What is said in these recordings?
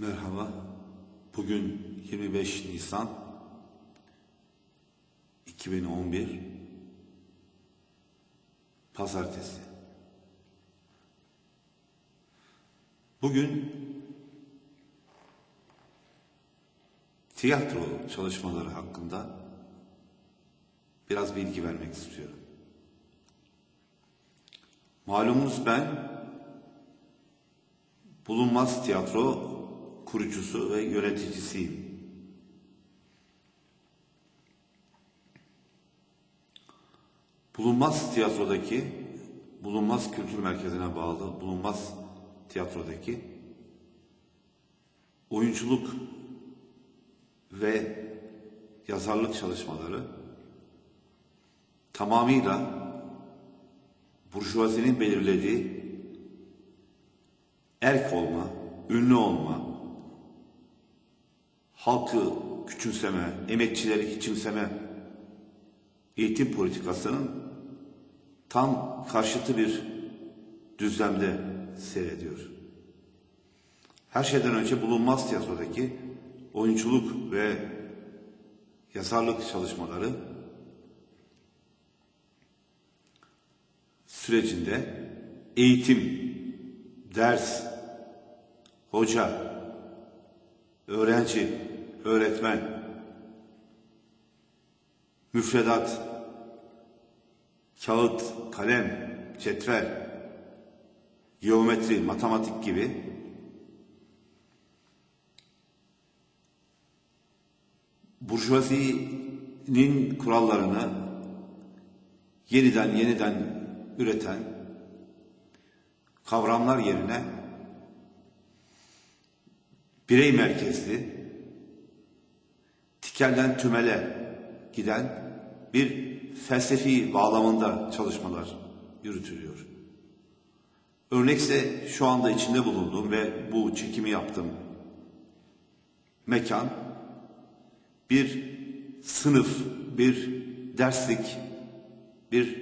Merhaba. Bugün 25 Nisan 2011 Pazartesi. Bugün tiyatro çalışmaları hakkında biraz bilgi vermek istiyorum. Malumunuz ben Bulunmaz Tiyatro kurucusu ve yöneticisiyim. Bulunmaz Tiyatro'daki, Bulunmaz Kültür Merkezi'ne bağlı Bulunmaz Tiyatro'daki oyunculuk ve yazarlık çalışmaları tamamıyla burjuvazinin belirlediği erk olma, ünlü olma, halkı küçümseme, emekçileri küçümseme eğitim politikasının tam karşıtı bir düzlemde seyrediyor. Her şeyden önce bulunmaz tiyatrodaki oyunculuk ve yazarlık çalışmaları sürecinde eğitim, ders, hoca, öğrenci, öğretmen, müfredat, kağıt, kalem, cetvel, geometri, matematik gibi burjuvazinin kurallarını yeniden yeniden üreten kavramlar yerine birey merkezli, tikelden tümele giden bir felsefi bağlamında çalışmalar yürütülüyor. Örnekse şu anda içinde bulunduğum ve bu çekimi yaptığım mekan bir sınıf, bir derslik, bir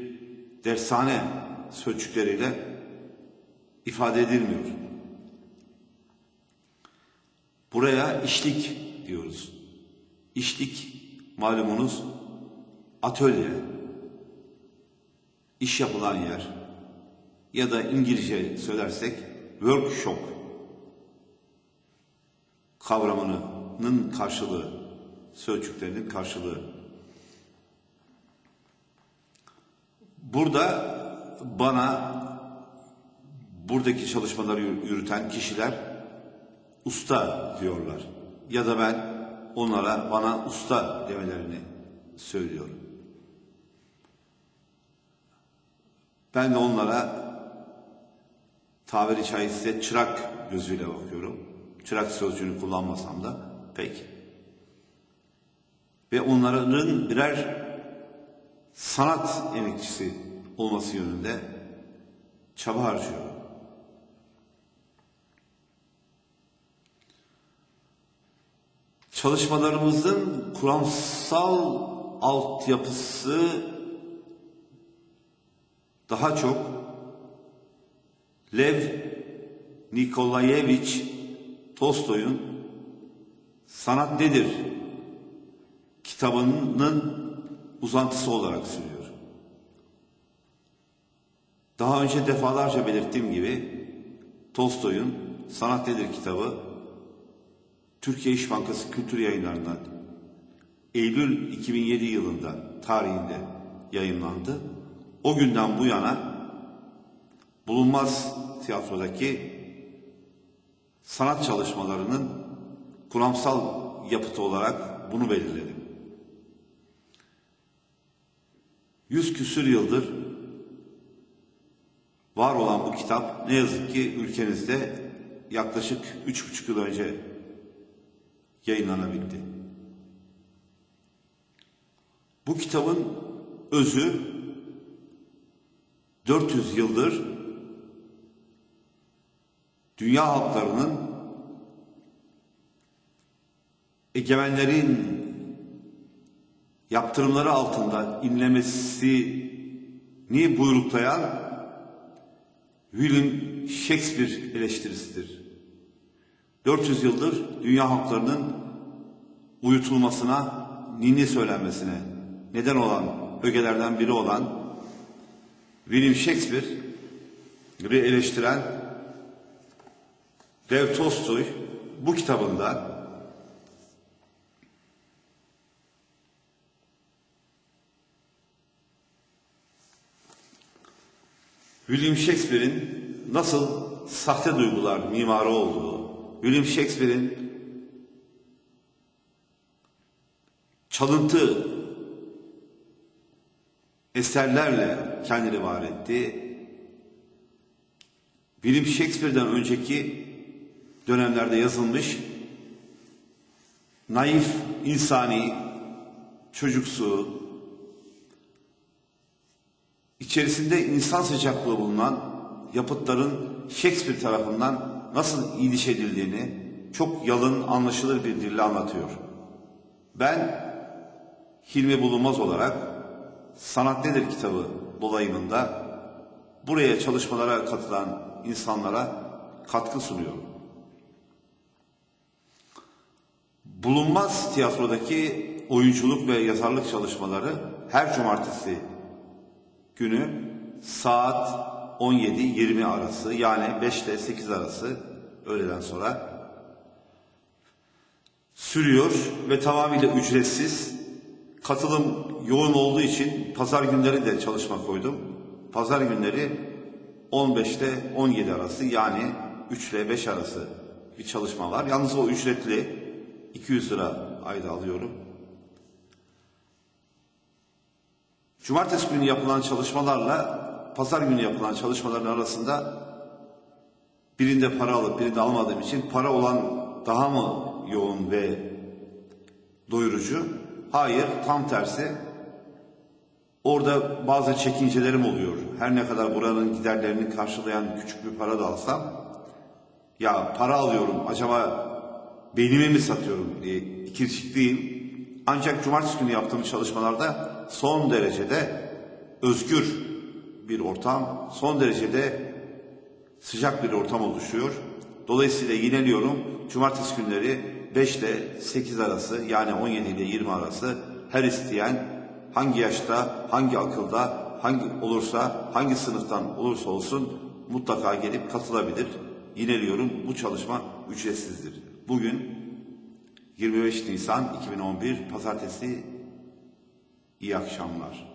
dershane sözcükleriyle ifade edilmiyor. Buraya işlik diyoruz. İşlik malumunuz atölye, iş yapılan yer ya da İngilizce söylersek workshop kavramının karşılığı, sözcüklerinin karşılığı. Burada bana buradaki çalışmaları yürüten kişiler usta diyorlar. Ya da ben onlara bana usta demelerini söylüyorum. Ben de onlara tabiri caizse çırak gözüyle bakıyorum. Çırak sözcüğünü kullanmasam da pek. Ve onların birer sanat emekçisi olması yönünde çaba harcıyorum. Çalışmalarımızın kuramsal altyapısı daha çok Lev Nikolayevich Tolstoy'un Sanat Nedir kitabının uzantısı olarak sürüyor. Daha önce defalarca belirttiğim gibi Tolstoy'un Sanat Nedir kitabı Türkiye İş Bankası Kültür Yayınları'ndan Eylül 2007 yılında tarihinde yayınlandı. O günden bu yana bulunmaz tiyatrodaki sanat çalışmalarının kuramsal yapıtı olarak bunu belirledim. Yüz küsür yıldır var olan bu kitap ne yazık ki ülkemizde yaklaşık üç buçuk yıl önce yayınlanabildi. Bu kitabın özü 400 yıldır dünya halklarının egemenlerin yaptırımları altında inlemesini buyruklayan William Shakespeare eleştirisidir. 400 yıldır dünya halklarının uyutulmasına, ninni söylenmesine neden olan ögelerden biri olan William Shakespeare'i eleştiren Lev Tolstoy bu kitabında William Shakespeare'in nasıl sahte duygular mimarı olduğu, William Shakespeare'in çalıntı eserlerle kendini var etti. William Shakespeare'den önceki dönemlerde yazılmış naif, insani, çocuksu, içerisinde insan sıcaklığı bulunan yapıtların Shakespeare tarafından nasıl iniş edildiğini çok yalın, anlaşılır bir dille anlatıyor. Ben Hilmi Bulunmaz olarak Sanat Nedir kitabı dolayımında buraya çalışmalara katılan insanlara katkı sunuyorum. Bulunmaz tiyatrodaki oyunculuk ve yazarlık çalışmaları her cumartesi günü saat 17-20 arası yani 5 ile 8 arası öğleden sonra sürüyor ve tamamıyla ücretsiz. Katılım yoğun olduğu için pazar günleri de çalışma koydum. Pazar günleri 15 ile 17 arası yani 3 ile 5 arası bir çalışma var. Yalnız o ücretli 200 lira ayda alıyorum. Cumartesi günü yapılan çalışmalarla pazar günü yapılan çalışmaların arasında birinde para alıp birinde almadığım için para olan daha mı yoğun ve doyurucu? Hayır, tam tersi. Orada bazı çekincelerim oluyor. Her ne kadar buranın giderlerini karşılayan küçük bir para da alsam, ya para alıyorum, acaba beynimi mi satıyorum diye ikircikliyim. Ancak cumartesi günü yaptığım çalışmalarda son derecede özgür bir ortam, son derecede sıcak bir ortam oluşuyor. Dolayısıyla yineliyorum. Cumartesi günleri 5 ile 8 arası yani 17 ile 20 arası her isteyen hangi yaşta, hangi akılda, hangi olursa, hangi sınıftan olursa olsun mutlaka gelip katılabilir. Yineliyorum bu çalışma ücretsizdir. Bugün 25 Nisan 2011 Pazartesi iyi akşamlar.